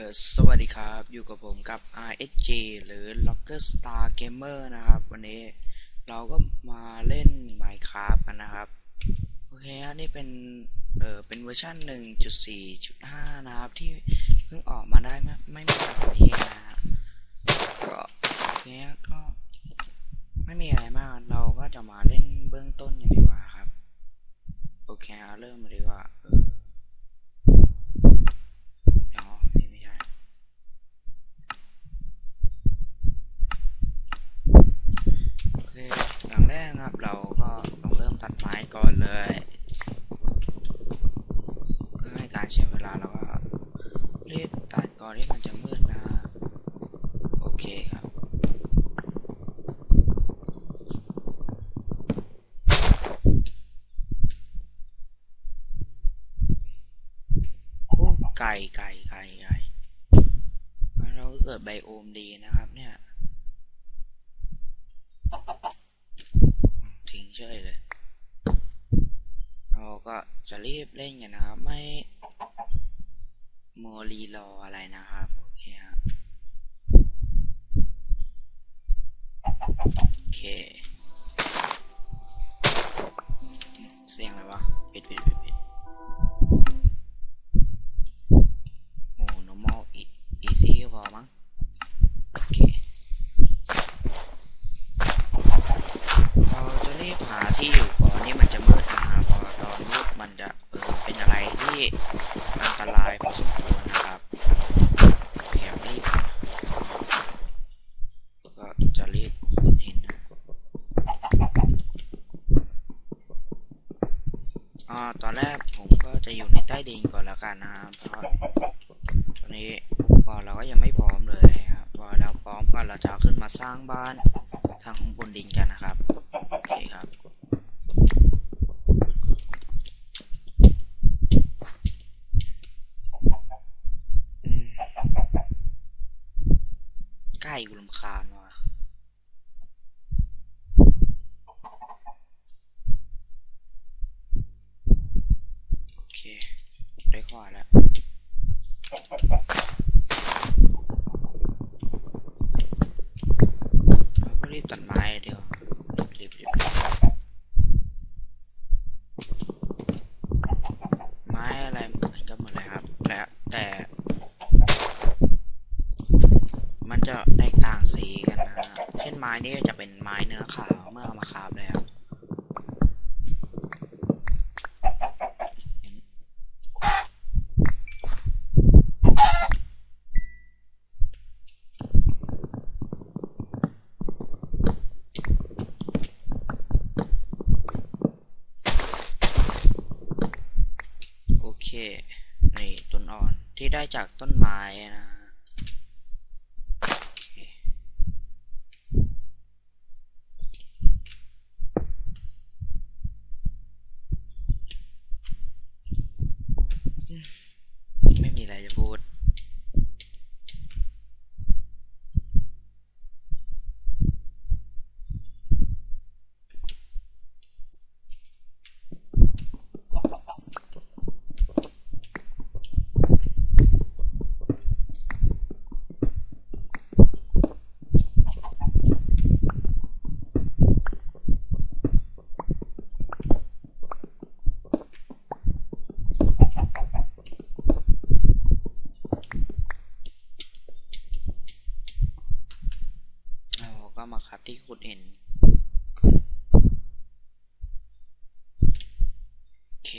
อสวัสดีครับ อยู่กับผมกับ RSG หรือ Locker Star Gamer นะครับ วันนี้เราก็มาเล่น Minecraft กันนะครับ โอเคครับนี่เป็น เออเป็นเวอร์ชัน1.4.5 นะครับ ที่เพิ่งออกมาได้ไม่ไม่ไม่นานนี้นะฮะก็โอเคก็ไม่มีอะไรมาก เราก็จะมาเล่นเบื้องต้นกันดีกว่าครับ โอเคครับเริ่มมาดีกว่าเออนี่ไม่ใช่ โอ เคอย่างแรกนะครับเราก็ต้องเริ่มตัดไม้ก่อนเลยเพื่อให้การเสียเวลาเราก็รีบตัดก่อนที่มันจะมืดนะโอเคครับโอ้ไก่ไก่ไก่ไก่เราเกิดไบโอมดีนะครับเนี่ยอืมทิ้งเฉยเลยเราก็จะรีบเล่นกันนะครับ ไม่โมรีรออะไรนะครับ โอเคฮะโอเค เสียงอะไรวะ ปิดปิดปิดปิด โอ้ normal e- easy ก็พอมั้ง โอเค เราจะรีบหาที่อยู่ก่อนนี่มันจะมืดนะครับพอตอนมืดมันจะเออเป็นอะไรที่อันตรายพอสมควรนะครับพยายามรีบหาก็จะรีบขุดหินนะอ่าตอนแรกผมก็จะอยู่ในใต้ดินก่อนแล้วกันนะครับเพราะ ตอนนี้ก่อนเราก็ยังไม่พร้อมเลยครับพอเราพร้อมก็เราจะขึ้นมาสร้างบ้าน ลิงก์กันนะครับ โอเคครับใกล้กูลำคาญว่ะโอเค ได้ขวาแล้ว เราก็รีบตัดไม้เดียวรีบรีบไม้อะไรเหมือนกันหมดเลยครับแต่แต่ มันจะ แตกต่างสีกันนะ เช่นไม้นี่จะเป็นไม้เนื้อขาวเมื่อเอามาคาบแล้วโอเค นี่ต้นอ่อนที่ได้จากต้นไม้นะฮะโอเคอืมไม่มีอะไรจะพูด เรา ครับที่คุณเอ็นก่อนโอเค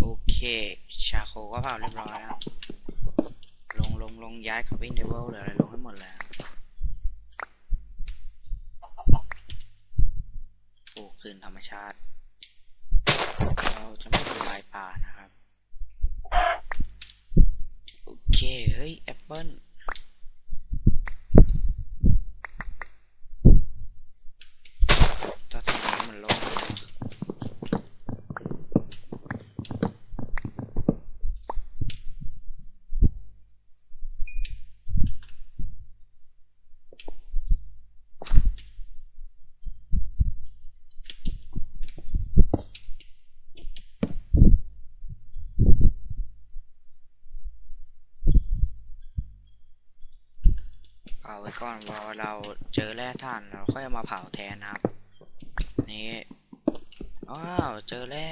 โชาโคก็เผาเรียบร้อยแล้ว ลงลงลงย้ายคับวิ่งเทเบิลหรืออะไรลงให้หมดแล้วปลูกคืนธรรมชาติ เราจะไม่ทำลายป่านะครับ โอเค เฮ้ย แอปเปิลถ้าทำให้มันโล่งเลยนะเผาไว้ ก่อนพอเราเจอแร่ถ่านเราค่อยเอามาเผาแทนนะครับ นี่ว้าวเจอแร่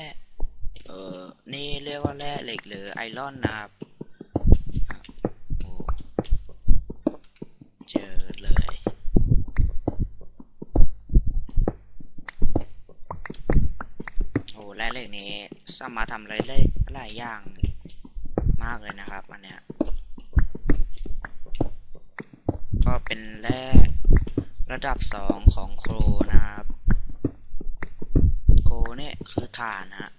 เออนี่เรียกว่าแร่เหล็กหรือไอรอนนะครับโอ้เจอเลยโอ้แร่เหล็กนี้สามารถทำอะไรได้หลายอย่างมากเลยนะครับอันเนี้ย ก็เป็นแร่ระดับสองของโครนะครับ โครเนี่ยคือฐานฮะ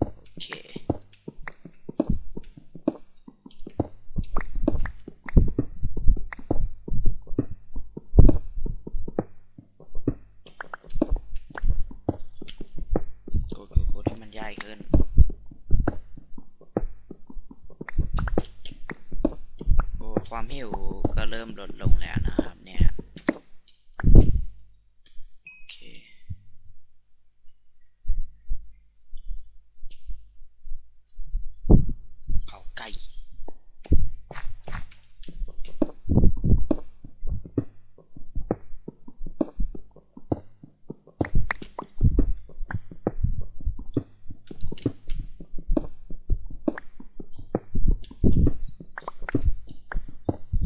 โอเค กดกดกดให้มันใหญ่ขึ้น โอ้ ความหิวก็เริ่มลดลงแล้วนะครับ เนี่ย โอเค เผาไก่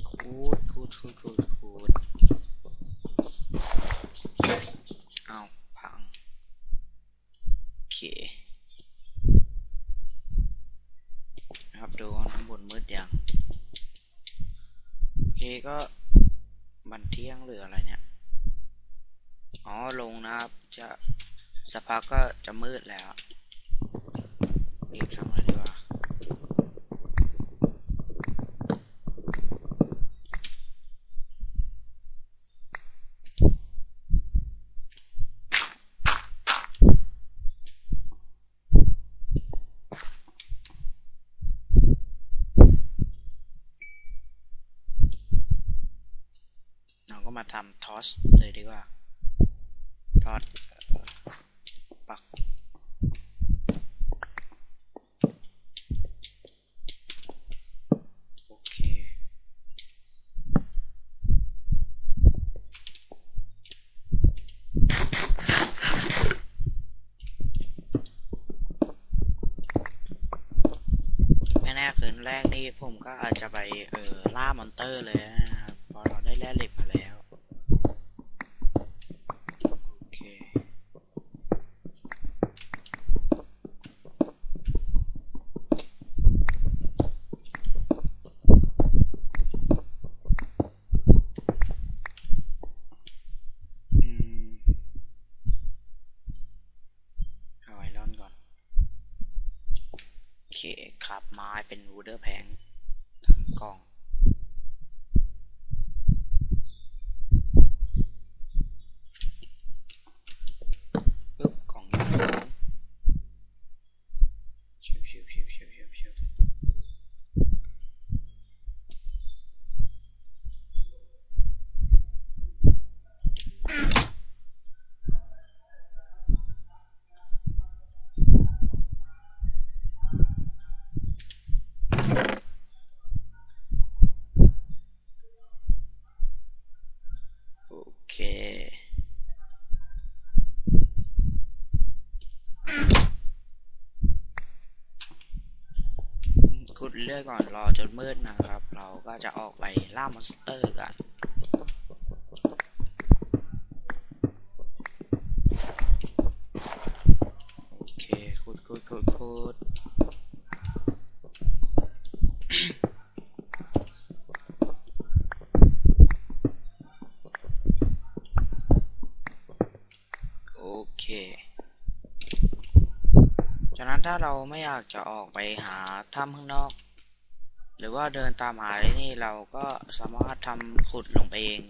คูดคูดคูดคูดคูดเอาพัง โอเค นะครับดูว่าข้างบนมืดยัง โอเค ก็มันเที่ยงหรืออะไรเนี่ย อ๋อ ลงนะครับ จะสักพักก็จะมืดแล้วรีบทำอะไรดีกว่า เราก็มาทำทอสเลยดีกว่าทอดเอ่อปักโอเค แน่ๆคืนแรกนี่ผมก็อาจจะไปเออล่ามอนเตอร์เลยนะครับ พอเราได้แร่เหล็กมาแล้ว โอเค อืมเอาไอรอนก่อน โอเคครับ ไม้เป็นวูดเดอร์แพงทำกล้อง ปึ๊บกล่องยาสูงชิวชิวชิวชิวชิวชิวโอเค ขุดเลื่อดก่อนรอจนมืดนะครับ เราก็จะออกไปล่ามอนสเตอร์กัน โอเคขุดขุดขุดขุ จากนั้นถ้า เราไม่อยากจะออกไปหาถ้ำข้างนอก หรือว่าเดินตามหาไอ้นี่เราก็สามารถทำขุดลงไปเอง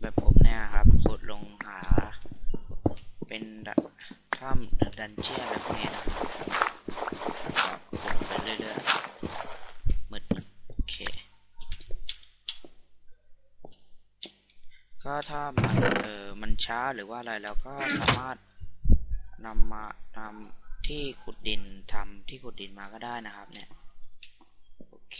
แบบผมเนี่ยครับ ขุดลงหา เป็นถ้ำหรือดันเจียนอะไรพวกนี้นะครับขุดไปเรื่อยๆมืดโอเค ก็ถ้ามันเออมันช้าหรือว่าอะไรเราก็สามารถนำมานำ ที่ขุดดินทำที่ขุดดินมาก็ได้นะครับเนี่ย โอเค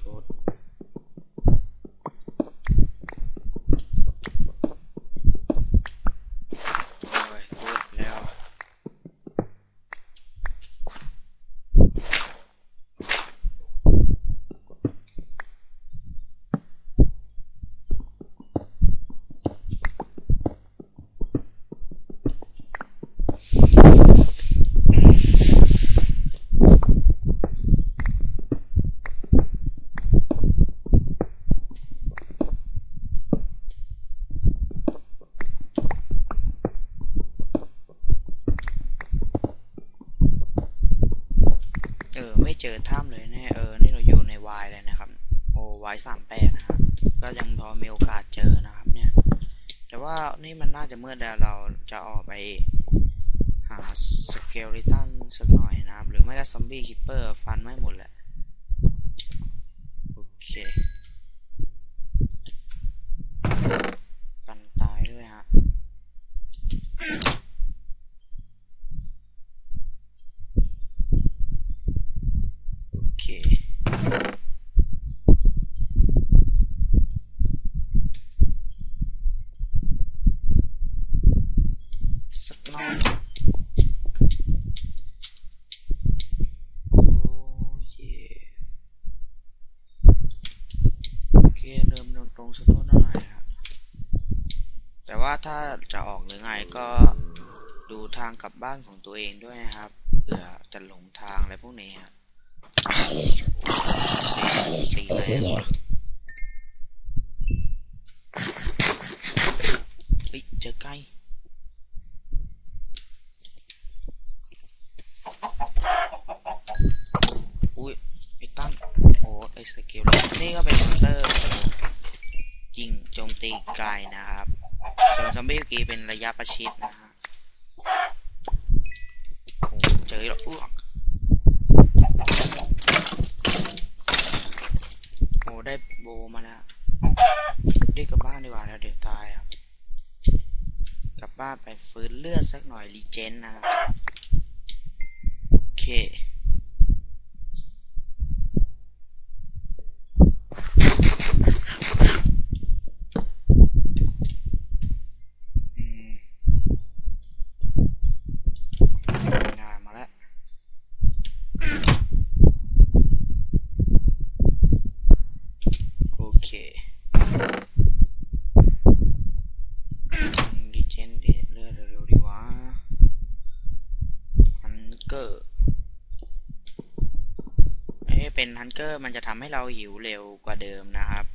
ขุดโอ้ยขุดแล้ว เอถ้ำเลยเนี่ยเออ นี่เราอยู่ในวายเลยนะครับ โอ้วายสามแปดนะครับ ก็ยังพอมีโอกาสเจอนะครับ เนี่ย แต่ว่านี่มันน่าจะมืดแล้วเราจะออกไปหาสเกลลิตันสักหน่อยนะครับ หรือไม่ก็ซอมบี้คิปเปอร์ฟันไม่หมดแหละ โอเค กันตายด้วยฮะ โอเค สักหน่อยโอ้เย่โอเคเริ่มตรงตรงๆสักนิดหน่อยครับแต่ ว่าถ้าจะออกหรือไงก็ดูทางกลับบ้านของตัวเองด้วยนะครับเผื่อจะหลงทางอะไรพวกนี้ครับตีแรงว่ะเฮ้ยเจอไก่อุ้ยไอ้ตั้นโอ้ไอ้สกิลนี่ก็เป็นมอนเตอร์ยิงโจมตีไกลนะ อมบี้เมื่อกี้เป็นระยะประชิดนะฮะโอ้เจอแล้วอ้วกโอ้ได้โบมาแล้วรียกกลับบ้านดีกว่าแล้วเดี๋ยวตายครับ กลับบ้านไปฟื้นเลือดสักหน่อยรีเจนนะครับโอเค อืมงานมาแล้ว โอเคดีเจนเดเลือดเร็วๆดีวะฮันเกอร์ เอ้ยเป็นฮันเกอร์มันจะทำให้เราหิวเร็วกว่าเดิมนะครับ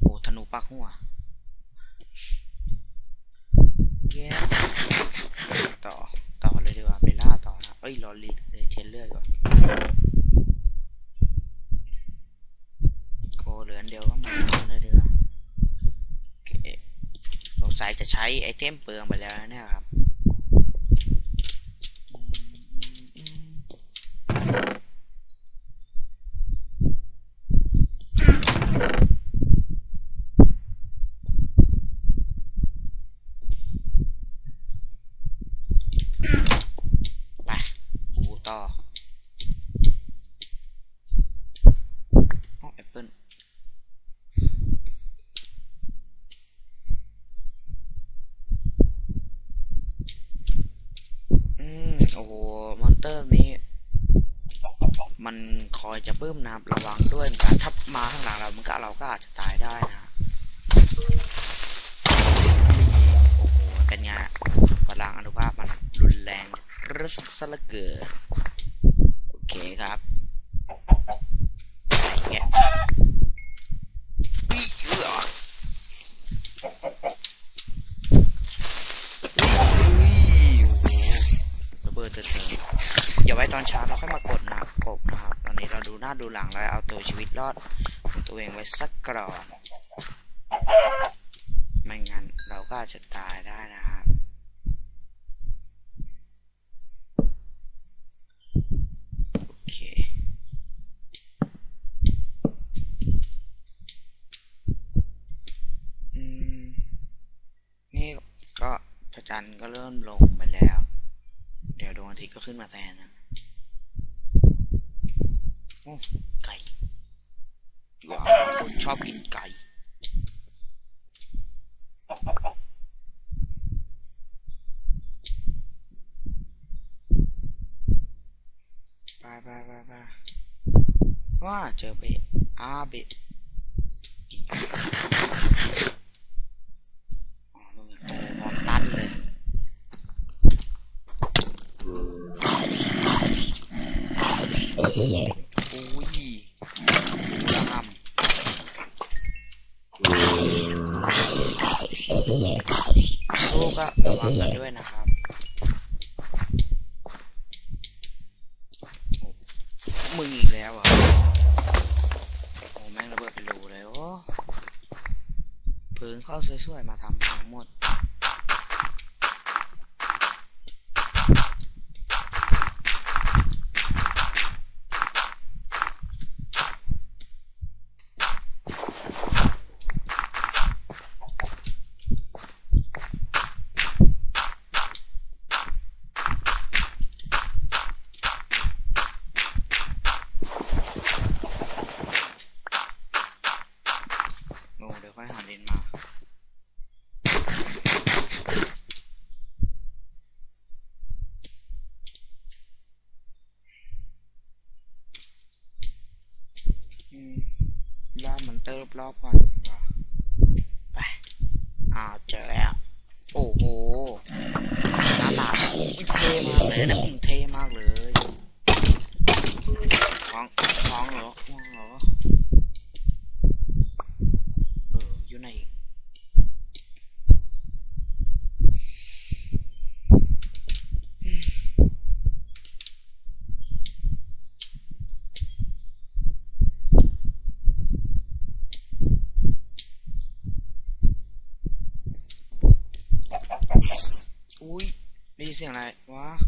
โอ้ธนูปักหัวแย่ต่อ ต่อเลยดีกว่าไปล่าต่อนะเอ้ยรอรีเลยเชนเลือดก่อนโกเหลือนเดียวก็มาเลยดีกว่าโอเคสงสัยจะใช้ไอเทมเปลืองไปแล้วนี่ครับอืมอืมไปปู ต่อแอปเปิลอืม โอ้โห มอนเตอร์นี้ มันคอยจะบึ้มนะครับ ระวังด้วยเหมือนกันถ้ามาข้างหลังเรามันก็เราก็อาจจะตายได้นะ โอ้โห เป็นไงพลังอนุภาพมันรุนแรงรึสซะเหลือเกิด นี้ครับอย่างเงี้ยระเบิดเถอะอยวไว้ตอนเช้าเราค่อยมากดหนักบนะครับ ตอนนี้เราดูหน้าดูหลังแล้วเอาตัวชีวิตรอดของตัวเองไว้สักกรอนไม่งั้นเราก็จะตายได้นะครับ ก็พระจันทร์ก็เริ่มลงไปแล้ว เดี๋ยวดวงอาทิตย์ก็ขึ้นมาแทนนะโอ้ไก่ว้าคนชอบกินไก่ไปไปไปไปว้าเจอเบะอาเบะกินอ๋อนู่นไงโอ้มองตันเลย อุ้ยระหำลูกก็ระวังกันด้วยนะครับโอ้มึงอีกแล้วเหรอะโอ้แม่งระเบิดเป็นรูเลยโอ้ พื้นเข้าสวยๆมาทำทั้งหมด โอ้เดี๋ยวค่อยหาเลนมา อืมล่ามันเตอร์รอบๆก่อนไปอ้าวเจอแล้ว โอ้โหหน้าตาเท่มากเลยนะอุ้มเท่มากเลยท้องท้องเหรอออยู่ไหนอืมอุ้ย ได้ยิ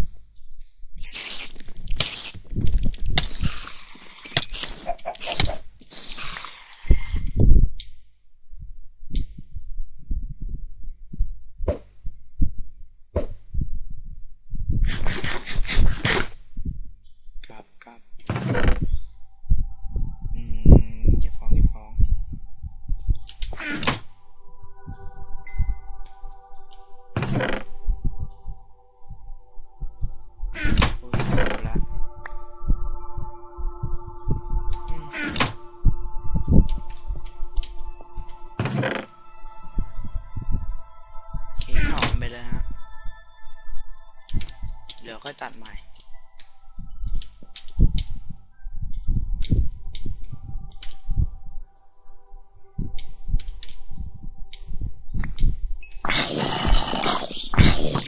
เดี๋ยวค่อยตัดใหม่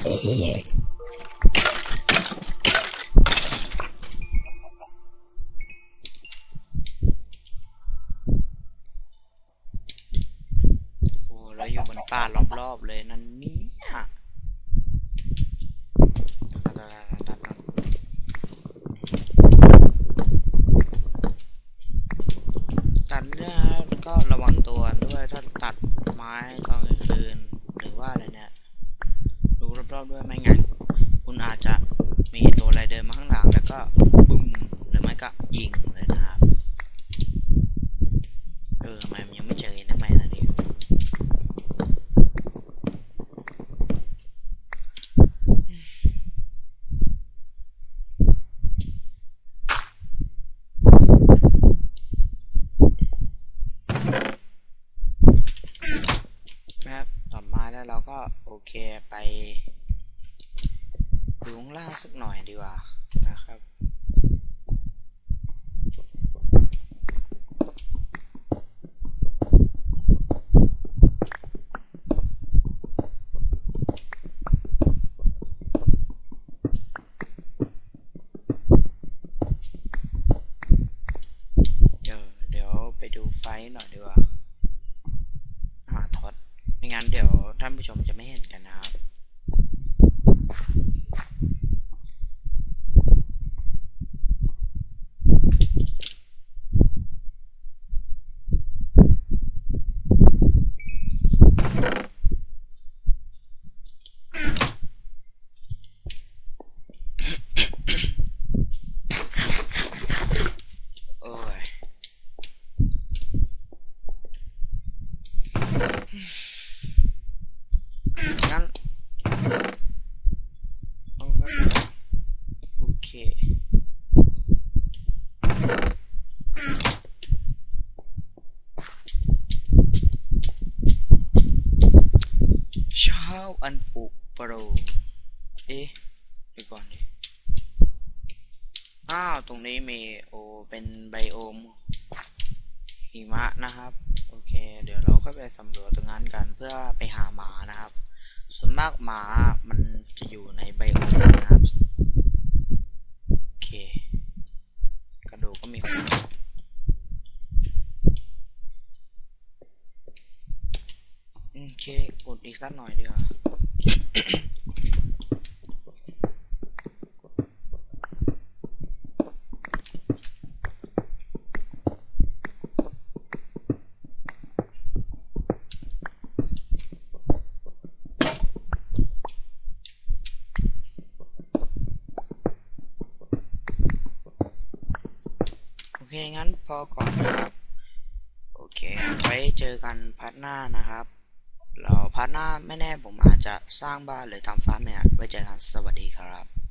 โอ้เราอยู่บนป่ารอบๆเลยนั่นเนี่ยตัดๆๆตัดเนี่ยก็ระวังตัวด้วยถ้าตัดไม้ตอนกลางคืน หรือว่าอะไรเนี่ย ดูร อบด้วยไม่งั้น คุณอาจจะมีตัวอะไรเดินมาข้างหลังแล้วก็บึ้มหรือไม่ก็ยิงเลยนะครับ เออทำไมมันยังไม่เจอนะแม่นะดินะครับต่อมาแล้วเราก็โอเคไปดูข้างล่างสักหน่อยดีกว่านะครับ ไฟหน่อยดีกว่า หาท็อตไม่งั้นเดี๋ยวท่านผู้ชมจะไม่เห็นกันนะครับ โอ้ย งั้นเอาแป๊บนึงนะโอเค เช้า อันปลุกโปรเอ๊ะดี๋ยวก่อนดิ อ้าว ตรงนี้มีโอเป็นไบโอมหิมะนะครับ โอเค เดี๋ยวเราก็ไปสำรวจตรงนั้นกันเพื่อไปหาหมานะครับ ส่วนมากหมามันจะอยู่ในไบโอมนะครับ โอเค กระดูกก็มีโอเคกดอีกสักหน่อยดีกว่า ค งั้นพอก่อนนะครับ โอเค ไว้เจอกันพาร์ทหน้านะครับ พาร์ทหน้าไม่แน่ผมอาจจะสร้างบ้านหรือทำฟาร์มเนี่ยไว้เจอกันสวัสดีครับ